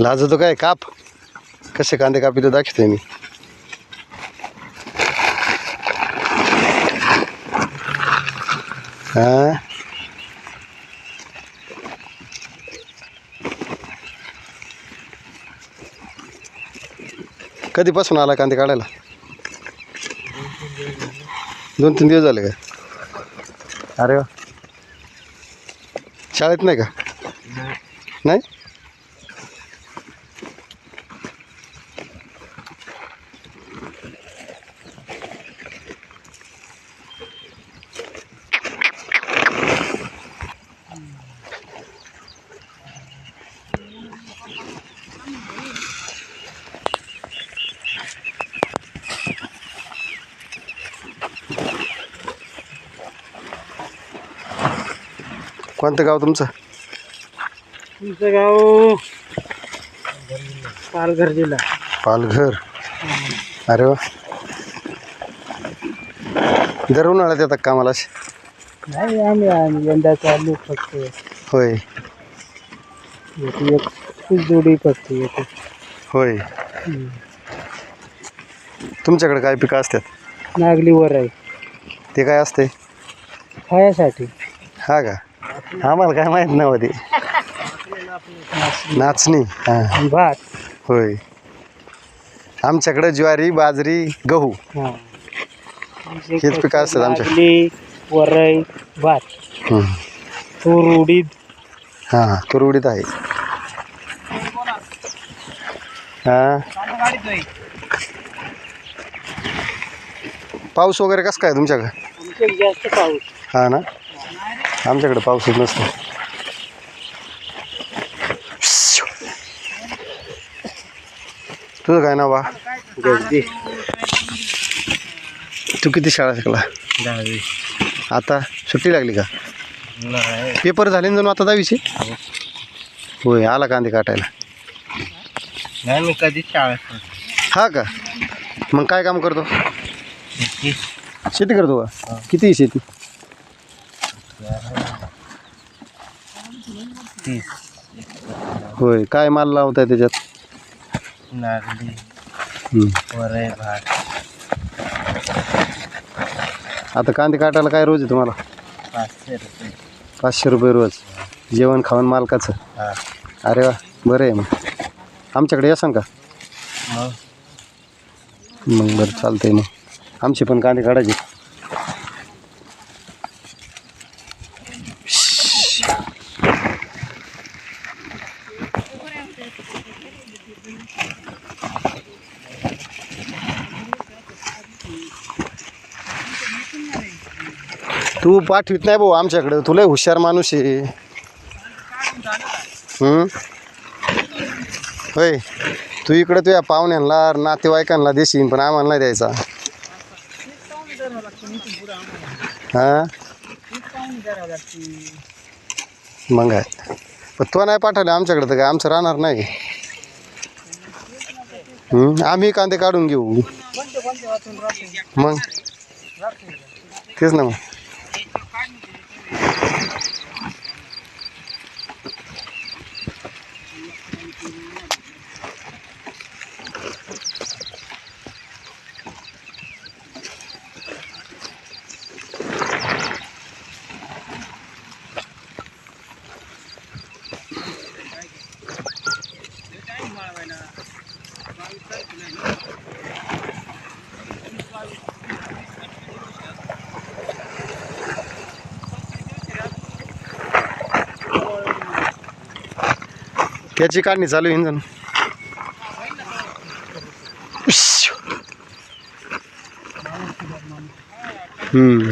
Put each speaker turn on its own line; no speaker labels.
लाजतो काय? काप. कसे कांदे कापितो दाखवतोय मी. हा? कधीपासून आला कांदे काढायला? दोन तीन दिवस झाले का? अरे वा. शाळेत नाही का? नाही? कोणतं गाव तुमचं?
तुमचं गाव पालघर जिल्हा.
पालघर. अरे वा. दर उन्हाळ्यात येतात कामाला?
नाही आम्ही आम्ही यंदा चालू फक्त.
होय.
एक जोडी फक्त येते
होय. तुमच्याकडे काय पिकं असतात?
नागलीवर आहे
ते काय असते
खायासाठी
हा का? आम्हाला काय माहीत नव्हती. नाचणी हां.
भात.
होय. आमच्याकडे ज्वारी बाजरी गहू.
हां.
हेच पिकं असतात आमच्या.
नागली वरई भात.
हं.
तूर उडीद.
हां तुरवडीत आहे. हां. पाऊस वगैरे कसं काय तुमच्याकडे?
आमच्याकडे जास्त पाऊस.
हा ना? आमच्याकडे पाऊसच नसतो. तुझं काय नाव बा? तू किती शाळा शिकला?
दहावी.
आता सुट्टी लागली का?
नाही.
पेपर झाले ना जणू आता दहावीचे? होय आला कांदे काटायला.
नाही मी कधी शाळा
हा का? मग काय काम करतो? शेती. करतो का? किती आहे शेती?
तीस.
होय काय माल लावताय त्याच्यात?
नागली
हं.
भात.
आता कांदे काटायला काय रोज आहे तुम्हाला?
पाचशे रुपये.
पाचशे रुपये रोज. जेवण खाऊन मालकाचं?
हा.
अरे वा बरं आहे मग. आमच्याकडे यासन का?
मग?
मग बरं चालतंय मग. आमचे पण कांदे काढायचे. तू पाठवित नाही भाऊ आमच्याकडं. तुला हुशार माणूस आहे. हं? होय. तू इकडे तुझ्या पाहुण्यांना नातेवाईकांना देशील पण आम्हाला नाही द्यायचा. हा? मग आहे पण तो नाही पाठवले आमच्याकडे तर काय? आमचं राहणार नाही. आम्ही कांदे काढून घेऊ. मग? तेच ना मग. त्याची काढणी चालू आहे इंजन हम्म.